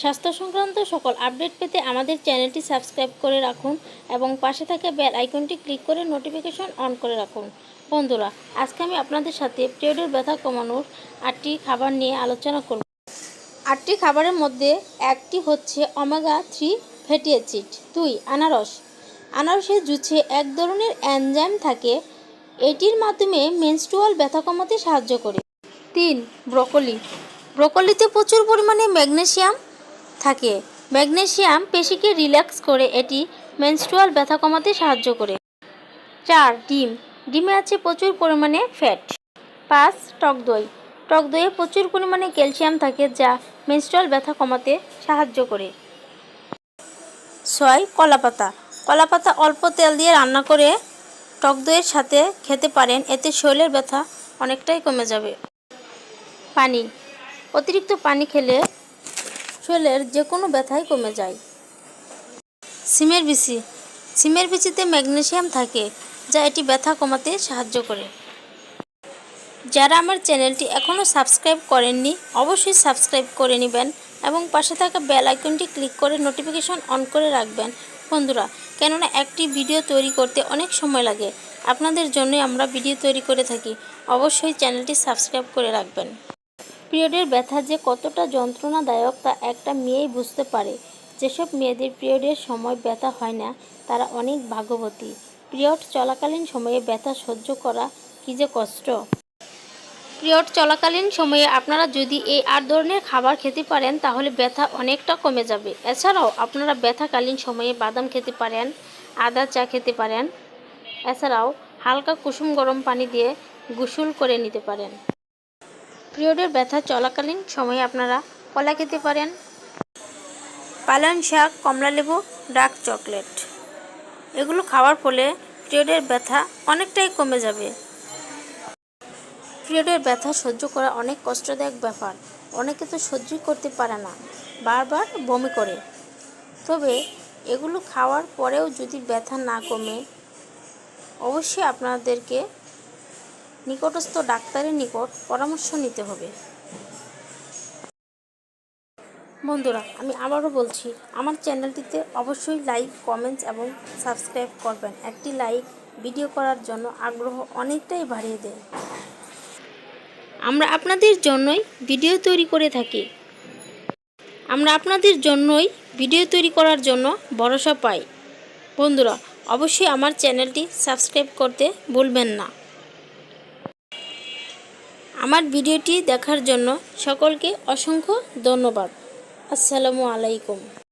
স্বাস্থ্য সংক্রান্ত সকল আপডেট পেতে আমাদের চ্যানেলটি সাবস্ক্রাইব করে রাখুন এবং পাশে থাকা বেল আইকনটি ক্লিক করে নোটিফিকেশন অন করে রাখুন। বন্ধুরা, আজকে আমি আপনাদের সাথে পিরিয়ডের ব্যথা কমানোর আটটি খাবার নিয়ে আলোচনা করব। আটটি খাবারের মধ্যে একটি হচ্ছে অমেগা থ্রি ফ্যাটি অ্যাসিড, দুই আনারস। আনারসের জুসে এক ধরনের এনজাইম থাকে, এটির মাধ্যমে মেনস্ট্রুয়াল ব্যথা কমাতে সাহায্য করে। তিন, ব্রকলি। ব্রকলিতে প্রচুর পরিমাণে ম্যাগনেসিয়াম থাকে। ম্যাগনেসিয়াম পেশিকে রিল্যাক্স করে এটি মেনস্ট্রুয়াল ব্যথা কমাতে সাহায্য করে। চার, ডিম। ডিমে আছে প্রচুর পরিমাণে ফ্যাট। পাঁচ, টক দই। টক দইয়ে প্রচুর পরিমাণে ক্যালসিয়াম থাকে যা মেনস্ট্রুয়াল ব্যথা কমাতে সাহায্য করে। ছয়, কলাপাতা। কলাপাতা অল্প তেল দিয়ে রান্না করে টক দইয়ের সাথে খেতে পারেন, এতে শরীরের ব্যথা অনেকটাই কমে যাবে। পানি। অতিরিক্ত পানি খেলে শরীরের যে কোনো ব্যথাই কমে যায়। সিমের বিচি। সিমের বিচিতে ম্যাগনেশিয়াম থাকে, যা এটি ব্যথা কমাতে সাহায্য করে। যারা আমার চ্যানেলটি এখনও সাবস্ক্রাইব করেননি, অবশ্যই সাবস্ক্রাইব করে নেবেন এবং পাশে থাকা বেল আইকনটি ক্লিক করে নোটিফিকেশন অন করে রাখবেন। বন্ধুরা, কেননা একটি ভিডিও তৈরি করতে অনেক সময় লাগে। আপনাদের জন্যই আমরা ভিডিও তৈরি করে থাকি। অবশ্যই চ্যানেলটি সাবস্ক্রাইব করে রাখবেন। পিরিয়ডের ব্যথা যে কতটা যন্ত্রণাদায়ক তা একটা মেয়েই বুঝতে পারে। যেসব মেয়েদের পিরিয়ডের সময় ব্যথা হয় না, তারা অনেক ভাগ্যবতী। পিরিয়ড চলাকালীন সময়ে ব্যথা সহ্য করা কী যে কষ্ট। পিরিয়ড চলাকালীন সময়ে আপনারা যদি এই আট ধরনের খাবার খেতে পারেন, তাহলে ব্যথা অনেকটা কমে যাবে। এছাড়াও আপনারা ব্যথাকালীন সময়ে বাদাম খেতে পারেন, আদা চা খেতে পারেন। এছাড়াও হালকা কুসুম গরম পানি দিয়ে গোসল করে নিতে পারেন। পিরিয়ডের ব্যথা চলাকালীন সময়ে আপনারা কলা খেতে পারেন। পালং শাক কমলালেবু ডার্ক চকলেট। এগুলো খাওয়ার ফলে পিরিয়ডের ব্যথা অনেকটাই কমে যাবে। পিরিয়ডের ব্যথা সহ্য করা অনেক কষ্টদায়ক ব্যাপার। অনেকে তো সহ্যই করতে পারে না, বারবার বমি করে। তবে এগুলো খাওয়ার পরেও যদি ব্যথা না কমে, অবশ্যই আপনাদেরকে নিকটস্থ ডাক্তারের নিকট পরামর্শ নিতে হবে। বন্ধুরা, আমি আবারও বলছি, আমার চ্যানেলটিতে অবশ্যই লাইক, কমেন্টস এবং সাবস্ক্রাইব করবেন। একটি লাইক ভিডিও করার জন্য আগ্রহ অনেকটাই বাড়িয়ে দেয়। আমরা আপনাদের জন্যই ভিডিও তৈরি করে থাকি। আমরা আপনাদের জন্যই ভিডিও তৈরি করার জন্য ভরসা পাই। বন্ধুরা, অবশ্যই আমার চ্যানেলটি সাবস্ক্রাইব করতে ভুলবেন না। আমার ভিডিওটি দেখার জন্য সকলকে অসংখ্য ধন্যবাদ। আসসালামু আলাইকুম।